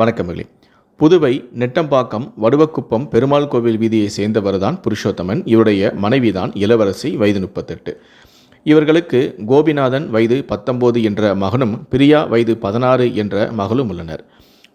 வணக்கமில்லை புதுவை நெட்டம்பாக்கம் வடுவக்குப்பம் பெருமாள் கோவில் வீதியை சேர்ந்தவர்தான் புருஷோத்தமன். இவருடைய மனைவிதான் இளவரசி வயது முப்பத்தெட்டு. இவர்களுக்கு கோபிநாதன் வயது பத்தொம்போது என்ற மகனும் பிரியா வயது பதினாறு என்ற மகளும் உள்ளனர்.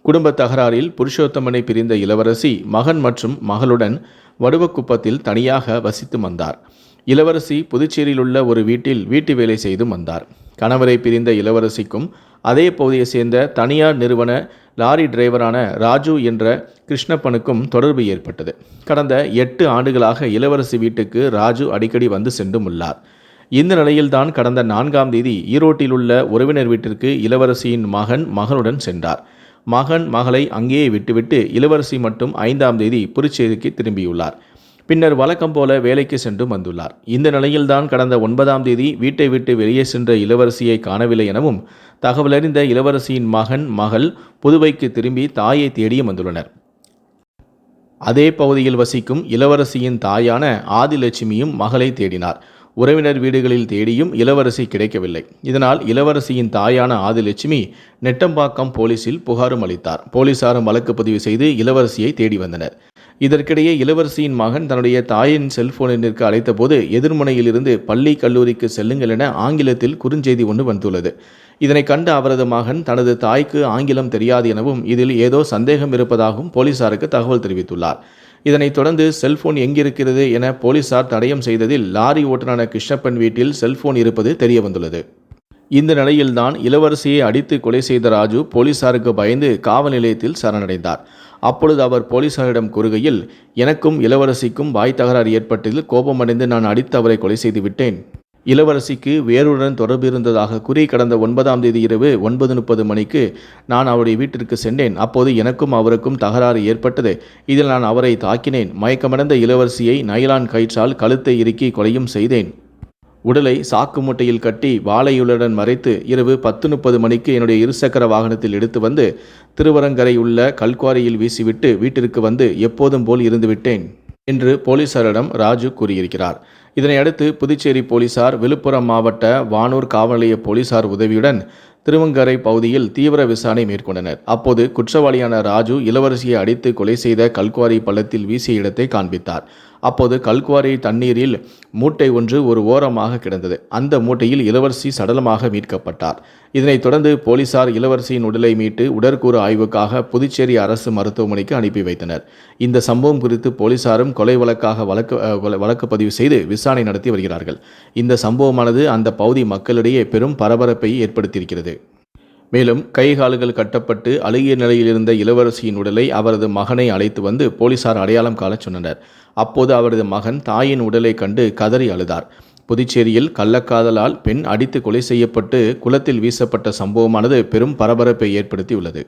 குடும்ப தகராறில் புருஷோத்தமனை பிரிந்த இளவரசி மகன் மற்றும் மகளுடன் வடுவக்குப்பத்தில் தனியாக வசித்து வந்தார். இளவரசி புதுச்சேரியில் உள்ள ஒரு வீட்டில் வீட்டு வேலை செய்தும் வந்தார். கணவரை பிரிந்த இளவரசிக்கும் அதே பகுதியை சேர்ந்த தனியார் நிறுவன லாரி டிரைவரான ராஜு என்ற கிருஷ்ணப்பனுக்கும் தொடர்பு ஏற்பட்டது. கடந்த எட்டு ஆண்டுகளாக இளவரசி வீட்டுக்கு ராஜு அடிக்கடி வந்து சென்றும் உள்ளார் இந்த நிலையில்தான் கடந்த நான்காம் தேதி ஈரோட்டில் உள்ள உறவினர் வீட்டிற்கு இளவரசியின் மகன் மகனுடன் சென்றார். மகன் மகளை அங்கேயே விட்டுவிட்டு இளவரசி மட்டும் ஐந்தாம் தேதி புதுச்சேரிக்கு திரும்பியுள்ளார். பின்னர் வழக்கம் போல வேலைக்கு சென்று வந்துள்ளார். இந்த நிலையில்தான் கடந்த ஒன்பதாம் தேதி வீட்டை விட்டு வெளியே சென்ற இளவரசியை காணவில்லை எனவும் தகவலறிந்த இளவரசியின் மகன் மகள் புதுவைக்கு திரும்பி தாயை தேடியும் வந்துள்ளனர். அதே பகுதியில் வசிக்கும் இளவரசியின் தாயான ஆதிலட்சுமியும் மகளை தேடினார். உறவினர் வீடுகளில் தேடியும் இளவரசி கிடைக்கவில்லை. இதனால் இளவரசியின் தாயான ஆதிலட்சுமி நெட்டம்பாக்கம் போலீசில் புகாரும் அளித்தார். போலீசாரும் வழக்கு பதிவு செய்து இளவரசியை தேடி வந்தனர். இதற்கிடையே இளவரசியின் மகன் தன்னுடைய தாயின் செல்போனிற்கு அழைத்தபோது எதிர்முனையிலிருந்து பள்ளி கல்லூரிக்கு செல்லுங்கள் என ஆங்கிலத்தில் குறுஞ்செய்தி ஒன்று வந்துள்ளது. இதனை கண்ட அவரது மகன் தனது தாய்க்கு ஆங்கிலம் தெரியாது எனவும் இதில் ஏதோ சந்தேகம் இருப்பதாகவும் போலீசாருக்கு தகவல் தெரிவித்துள்ளார். இதனைத் தொடர்ந்து செல்போன் எங்கிருக்கிறது என போலீசார் தடயம் செய்ததில் லாரி ஓட்டுநரான கிருஷ்ணப்பன் வீட்டில் செல்போன் இருப்பது தெரியவந்துள்ளது. இந்த நிலையில்தான் இளவரசியை அடித்து கொலை செய்த ராஜு போலீசாருக்கு பயந்து காவல் நிலையத்தில் சரணடைந்தார். அப்பொழுது அவர் போலீசாரிடம் கூறுகையில் எனக்கும் இளவரசிக்கும் வாய் தகராறு ஏற்பட்டதில் கோபமடைந்து நான் அடித்து அவரை கொலை செய்து விட்டேன். இளவரசிக்கு வேறுடன் தொடர்பு இருந்ததாக கூறி கடந்த ஒன்பதாம் தேதி இரவு ஒன்பது முப்பது மணிக்கு நான் அவருடைய வீட்டிற்கு சென்றேன். அப்போது எனக்கும் அவருக்கும் தகராறு ஏற்பட்டது. இதில் நான் அவரை தாக்கினேன். மயக்கமடைந்த இளவரசியை நைலான் கயிற்றால் கழுத்தை இறுக்கி கொலையும் செய்தேன். உடலை சாக்கு மூட்டையில் கட்டி வாழையுடன் மறைத்து இரவு பத்து முப்பது மணிக்கு என்னுடைய இருசக்கர வாகனத்தில் எடுத்து வந்து திருவரங்கரை உள்ள கல்குவாரியில் வீசிவிட்டு வீட்டிற்கு வந்து எப்போதும் போல் இருந்துவிட்டேன் என்று போலீசாரிடம் ராஜு கூறியிருக்கிறார். இதனையடுத்து புதுச்சேரி போலீசார் விழுப்புரம் மாவட்ட வானூர் காவல் நிலைய போலீசார் உதவியுடன் திருவங்கரை பகுதியில் தீவிர விசாரணை மேற்கொண்டனர். அப்போது குற்றவாளியான ராஜு இளவரசியை அடித்து கொலை செய்த கல்குவாரி பள்ளத்தில் வீசிய இடத்தை காண்பித்தார். அப்போது கல்குவாரி தண்ணீரில் மூட்டை ஒன்று ஒரு ஓரமாக கிடந்தது. அந்த மூட்டையில் இளவரசி சடலமாக மீட்கப்பட்டார். இதனைத் தொடர்ந்து போலீசார் இளவரசியின் உடலை மீட்டு உடற்கூறு ஆய்வுக்காக புதுச்சேரி அரசு மருத்துவமனைக்கு அனுப்பி வைத்தனர். இந்த சம்பவம் குறித்து போலீசாரும் கொலை வழக்காக வழக்கு வழக்கு பதிவு செய்து விசாரணை நடத்தி வருகிறார்கள். இந்த சம்பவமானது அந்த பகுதி மக்களிடையே பெரும் பரபரப்பை ஏற்படுத்தியிருக்கிறது. மேலும் கை கால்கள் கட்டப்பட்டு அழுகிய நிலையில் இருந்த இளவரசியின் உடலை அவரது மகனை அழைத்து வந்து போலீசார் அடையாளம் காணச் சொன்னனர். அப்போது அவரது மகன் தாயின் உடலை கண்டு கதறி அழுதார். புதுச்சேரியில் கள்ளக்காதலால் பெண் அடித்து கொலை செய்யப்பட்டு குளத்தில் வீசப்பட்ட சம்பவமானது பெரும் பரபரப்பை ஏற்படுத்தியுள்ளது.